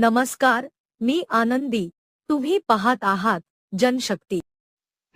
नमस्कार मी आनंदी. तुम्ही पाहत आहात जनशक्ती.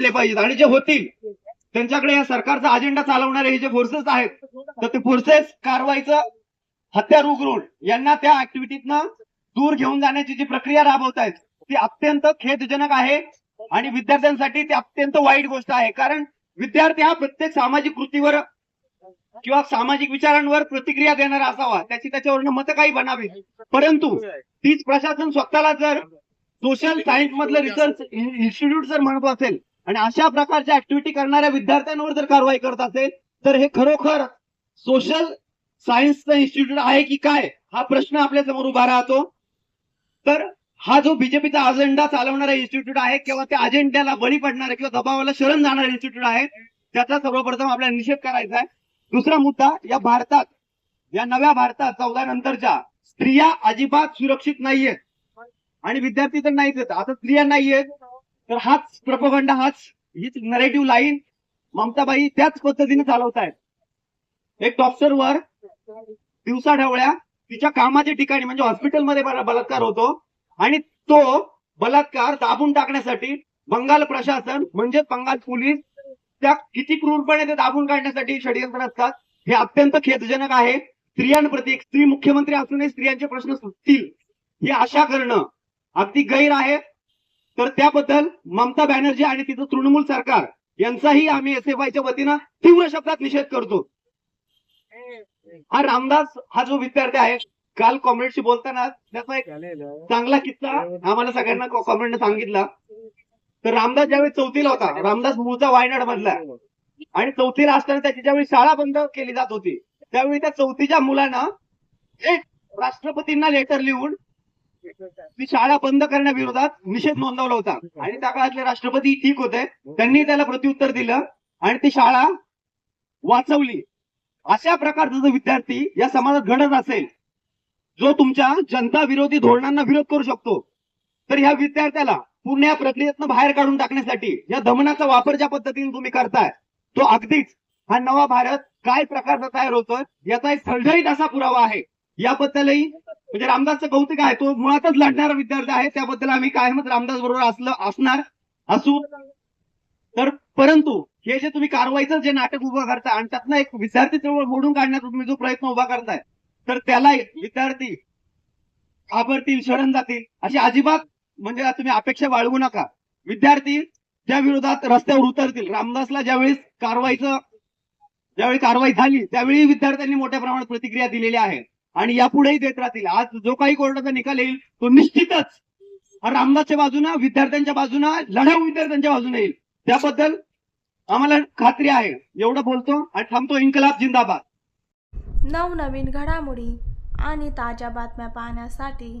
पाहिजेत आणि जे होतील त्यांच्याकडे या सरकारचा अजेंडा चालवणारे हे जे फोर्सेस आहेत तर ते फोर्सेस कारवाईचं हत्यार उघडून यांना त्या ऍक्टिव्हिटीतनं दूर घेऊन जाण्याची जी प्रक्रिया राबवतायत ती अत्यंत खेदजनक आहे. आणि विद्यार्थ्यांसाठी ती अत्यंत वाईट गोष्ट आहे. कारण विद्यार्थी हा प्रत्येक सामाजिक कृतीवर किंवा सामाजिक विचारांवर प्रतिक्रिया देणारा असावा त्याची त्याच्यावरनं मतं काही बनावी परंतु तीच प्रशासन स्वतःला जर सोशल सायन्स मधलं रिसर्च इन्स्टिट्यूट जर म्हणत असेल आणि अशा प्रकारच्या ऍक्टिव्हिटी करणाऱ्या विद्यार्थ्यांवर जर कारवाई करत असेल तर हे खरोखर सोशल सायन्सचं इन्स्टिट्यूट आहे की काय हा प्रश्न आपल्यासमोर उभा राहतो. तर हा जो बीजेपीचा अजेंडा चालवणारा इन्स्टिट्यूट आहे किंवा त्या अजेंड्याला बळी पडणारा किंवा दबावाला शरण जाणारा इन्स्टिट्यूट आहे त्याचा सर्वप्रथम आपल्याला निषेध करायचा आहे. दुसरा मुद्दा या भारतात या नव्या भारतात चौदा नंतरच्या स्त्रिया अजिबात सुरक्षित नाहीयेत. आणि विद्यार्थी तर नाहीच येत आता स्त्रिया नाहीयेत तर हाच प्रपोगंडा हाच हीच नरेटिव्ह लाईन ममताबाई त्याच पद्धतीने चालवतायत. एक डॉक्टरवर दिवसा ढवळ्या तिच्या कामाच्या ठिकाणी म्हणजे हॉस्पिटलमध्ये बलात्कार होतो आणि तो बलात्कार दाबून टाकण्यासाठी बंगाल प्रशासन म्हणजेच बंगाल पोलीस त्या किती क्रूरपणे ते दाबून काढण्यासाठी षडयंत्र असतात हे अत्यंत खेदजनक आहे. स्त्रियांप्रती एक स्त्री मुख्यमंत्री असूनही स्त्रियांचे प्रश्न सुटतील. ही आशा करणं अगदी गैर आहे. तर त्याबद्दल ममता बॅनर्जी आणि तिचं तृणमूल सरकार यांचाही आम्ही एस एफ आयच्या वतीनं तीव्र शब्दात निषेध करतो. हा रामदास हा जो विद्यार्थी आहे काल कॉम्रेडशी बोलताना त्याचा एक चांगला किस्सा आम्हाला सगळ्यांना कॉम्रेडने सांगितला. तर रामदास ज्यावेळी चौथीला होता रामदास मूळचा वायनाड मधला. आहे. आणि चौथीला असताना त्याची ज्यावेळी शाळा बंद केली जात होती त्यावेळी त्या चौथीच्या मुलानं एक राष्ट्रपतींना लेटर लिहून ती शाळा बंद करण्याविरोधात निषेध नोंदवला होता. आणि त्या काळातले राष्ट्रपती ठीक होते. त्यांनी त्याला प्रत्युत्तर दिलं आणि ती शाळा वाचवली. अशा प्रकारचा जो विद्यार्थी या समाजात घडत असेल जो तुमच्या जनता विरोधी धोरणांना विरोध करू शकतो तर ह्या विद्यार्थ्याला पूर्ण या प्रक्रियेतनं बाहेर काढून टाकण्यासाठी या दमनाचा वापर ज्या पद्धतीने तुम्ही करताय तो अगदीच हा नवा भारत काय प्रकारचा तयार होतोय याचा एक सळझळीत असा पुरावा आहे. याबद्दलही म्हणजे रामदासचं कौतुक आहे तो मुळातच लढणारा विद्यार्थी आहे त्याबद्दल आम्ही कायमच रामदास बरोबर असलं असणार असू. तर परंतु हे जे तुम्ही कारवाईचं जे नाटक उभं करताय आणि त्यातनं एक विद्यार्थी चळवळ मोडून काढण्याचा तुम्ही जो प्रयत्न उभा करताय तर त्याला विद्यार्थी घाबरतील शरण जातील अशी अजिबात म्हणजे तुम्ही अपेक्षा बाळगू नका. विद्यार्थी त्या विरोधात रस्त्यावर उतरतील रामदासला ज्यावेळेस कारवाईचं ज्यावेळी कारवाई झाली त्यावेळी विद्यार्थ्यांनी मोठ्या प्रमाणात प्रतिक्रिया दिलेल्या आहेत आणि यापुढेही देत राहतील. आज जो काही कोर्टाचा निकाल येईल तो निश्चितच रामदासच्या बाजूनं विद्यार्थ्यांच्या बाजूनं लढाऊ विद्यार्थ्यांच्या बाजूने येईल. त्याबद्दल आम्हाला खात्री आहे. एवढं बोलतो आणि थांबतो इन्कलाब जिंदाबाद. नवनवीन घडामोडी आणि ताज्या बातम्या पाहण्यासाठी